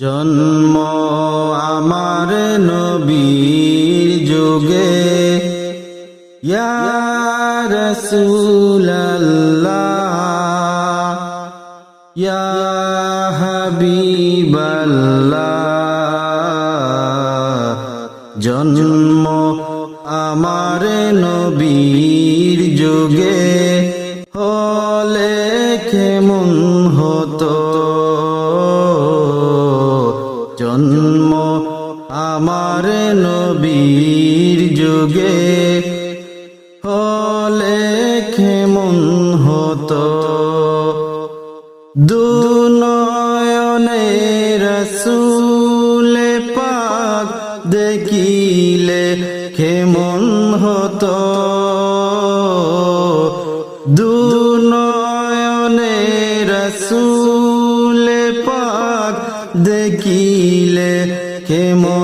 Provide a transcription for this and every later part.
জন্ম আমার নবীর যুগে। হাবিবাল্লাহ। জন্ম আমার নবীর যুগে। হলে কেমন হতো? হতো। দুনয়নে রসুলে পাক দেখিলে কেমন হতো। দুনয়নে রসুলে পাক দেখিলে কেমন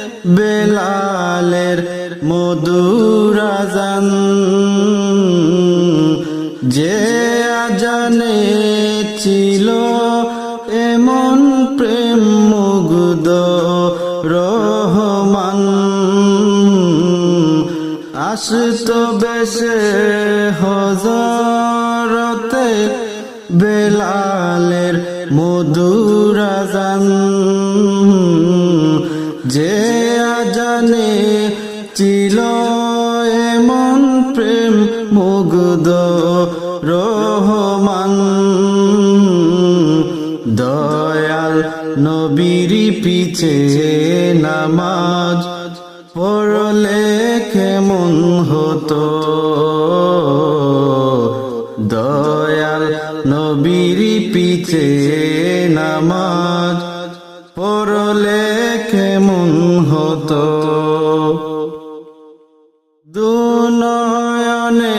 বেলালের মধুরাজান যে আজানে ছিল এমন প্রেম মুগ্ধ রহমান। আসত বেশে হজরতে বেলালের মধুরাজান যে নবীর পিছে নামাজ পড়লে কেমন হতো? দয়াল নবীর পিছে নামাজ পড়লে কেমন হতো? দুনয়নে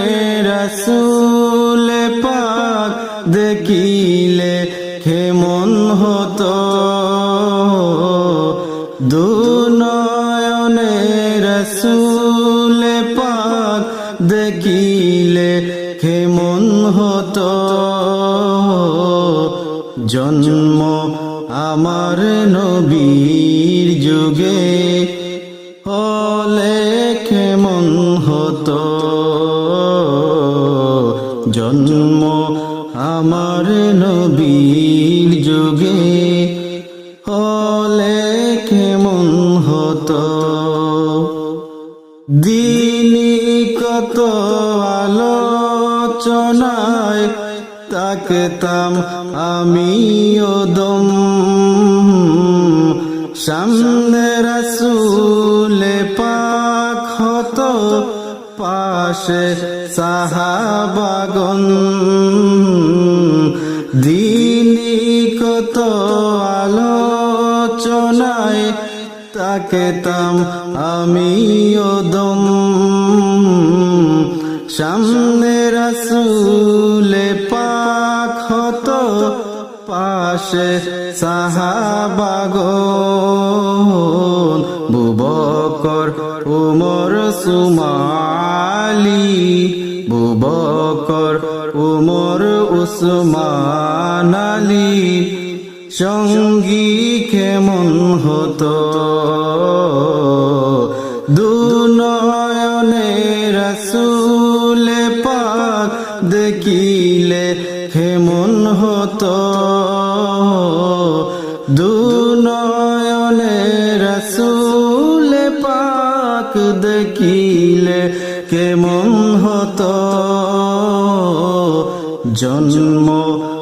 রসুলে পাক দেখিলে হতো। দুনয়নে রসুলে পাক দেখিলে কেমন হতো। জন্ম আমার নবীর যুগে হলে কেমন হতো। জন্ম আমার নবীর হতো দিনী কত আলোচনায় তাকতাম আমি ওদম সামনে রসুলে পাক হতো পাশে সাহাবাগন দিনী কত আলোচনায় তাকেতাম আমি ওদম সামনে রসুলে পাক হতো, পাশে সাহাবাগন বুবকর, উমর, সুমালি। বুবকর, উমর, উসমান আলী। সঙ্গী কেমন হতো? দুনয়নে রসুলে পাক দেখিলে কেমন হতো? দুনয়নে রসুলে পাক দেখিলে কেমন হতো? জন্ম